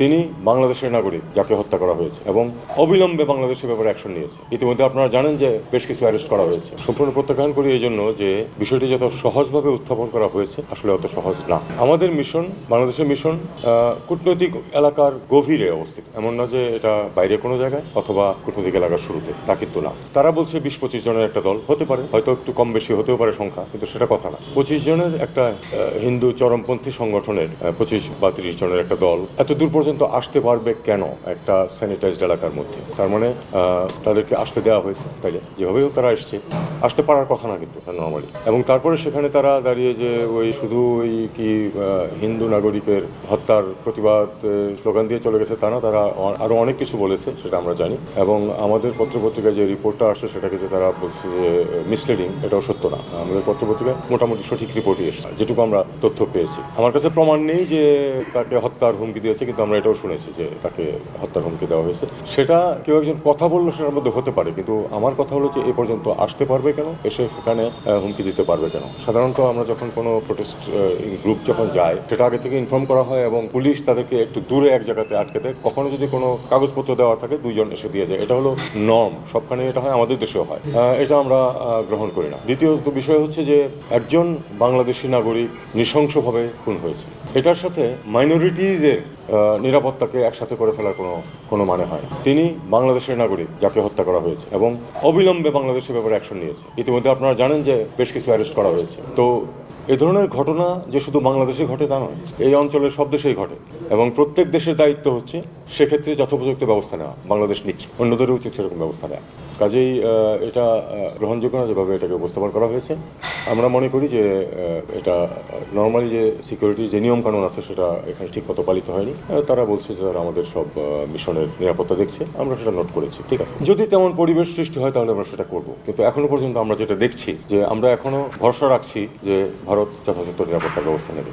তিনি বাংলাদেশের নাগরিক যাকে হত্যা করা হয়েছে এবং অবিলম্বে বাংলাদেশের ব্যাপারে অ্যাকশন নিয়েছে। ইতিমধ্যে আপনারা জানেন যে বেশ কিছু অ্যারেস্ট করা হয়েছে। সম্পূর্ণ প্রত্যাখ্যান করি এই জন্য যে বিষয়টি যত সহজভাবে উত্থাপন করা হয়েছে, আসলে অত সহজ না। আমাদের মিশন বাংলাদেশের মিশন কূটনৈতিক এলাকার গভীরে অবস্থিত। এমন না যে এটা বাইরে কোনো জায়গায় অথবা কূটনৈতিক এলাকার শুরুতে, তা কিন্তু না। তারা বলছে বিশ পঁচিশ জনের একটা দল হতে পারে, হয়তো একটু কম বেশি হতেও পারে সংখ্যা, কিন্তু সেটা কথা না। পঁচিশ জনের একটা হিন্দু চরমপন্থী সংগঠনের পঁচিশ বা তিরিশ জনের একটা দল এত দূর পর্যন্ত আসতে পারবে কেন একটা স্যানিটাইজড এলাকার মধ্যে? তার মানে তাদেরকে আসতে দেওয়া হয়েছে তাইলে। যেভাবেও তারা এসছে। আসতে পারার কথা না কিন্তু নর্মালি এবং তারপরে সেখানে তারা দাঁড়িয়ে যে ওই শুধু ওই কি হিন্দু নাগরিকের হত্যার প্রতিবাদ স্লোগান দিয়ে চলে গেছে তা না, তারা অ- আরও অনেক কিছু বলেছে, সেটা আমরা জানি। এবং আমাদের পত্রপত্রিকায় যে রিপোর্টটা আসছে, সেটাকে যে তারা বলছে যে মিসলিডিং এটাও সত্য না। আমাদের পত্রপত্রিকায় মোটামুটি সঠিক রিপোর্টই এসেছে, যেটুকু আমরা তথ্য পেয়েছি। আমার কাছে প্রমাণ নেই যে তাকে হত্যার হুমকি দিয়েছে, কিন্তু আমরা এটাও শুনেছি যে তাকে হত্যার হুমকি দেওয়া হয়েছে। সেটা কেউ একজন কথা বলল সেটার মধ্যে হতে পারে, কিন্তু আমার কথা হলো যে এ পর্যন্ত আসতে পারবে কেন? এসে সেখানে হুমকি দিতে পারবে কেন? সাধারণত আমরা যখন কোনো প্রোটেস্ট গ্রুপ যখন যায়, সেটা আগে থেকে ইনফর্ম করা হয় এবং পুলিশ তাদেরকে একটু দূরে এক জায়গাতে আটকে দেয়। কখনো যদি কোনো কাগজপত্র দেওয়া থাকে, দুইজন এসে দিয়ে যায়। এটা হলো নর্ম সবখানে এটা হয়, আমাদের দেশেও হয়। এটা আমরা গ্রহণ করি না। দ্বিতীয়ত বিষয় হচ্ছে যে একজন বাংলাদেশি নাগরিক নৃশংসভাবে খুন হয়েছে। এটার সাথে মাইনরিটিজের নিরাপত্তাকে একসাথে করে ফেলার কোনো কোনো মানে হয় তিনি বাংলাদেশের নাগরিক, যাকে হত্যা করা হয়েছে, এবং অবিলম্বে বাংলাদেশের ব্যাপারে অ্যাকশন নিয়েছে। ইতিমধ্যে আপনারা জানেন যে বেশ কিছু অ্যারেস্ট করা হয়েছে। তো এ ধরনের ঘটনা যে শুধু বাংলাদেশে ঘটে তা নয়, এই অঞ্চলের সব দেশেই ঘটে। এবং প্রত্যেক দেশের দায়িত্ব হচ্ছে সেক্ষেত্রে যথোপযুক্ত ব্যবস্থা নেওয়া, বাংলাদেশ নিচ্ছে, অন্যদেরও উচিত সেরকম ব্যবস্থা নেওয়া। কাজেই এটা গ্রহণযোগ্য না যেভাবে এটাকে উপস্থাপন করা হয়েছে, আমরা মনে করি যে এটা নর্মালি যে সিকিউরিটির যে নিয়ম কানুন আছে সেটা এখানে ঠিক মতো পালিত হয়নি। তারা বলছে যে তারা আমাদের সব মিশনের নিরাপত্তা দেখছে, আমরা সেটা নোট করেছি, ঠিক আছে। যদি তেমন পরিবেশ সৃষ্টি হয়, তাহলে আমরা সেটা করব। কিন্তু এখনও পর্যন্ত আমরা যেটা দেখছি, যে আমরা এখনও ভরসা রাখছি যে ভারত যথাযথ নিরাপত্তার ব্যবস্থা নেবে।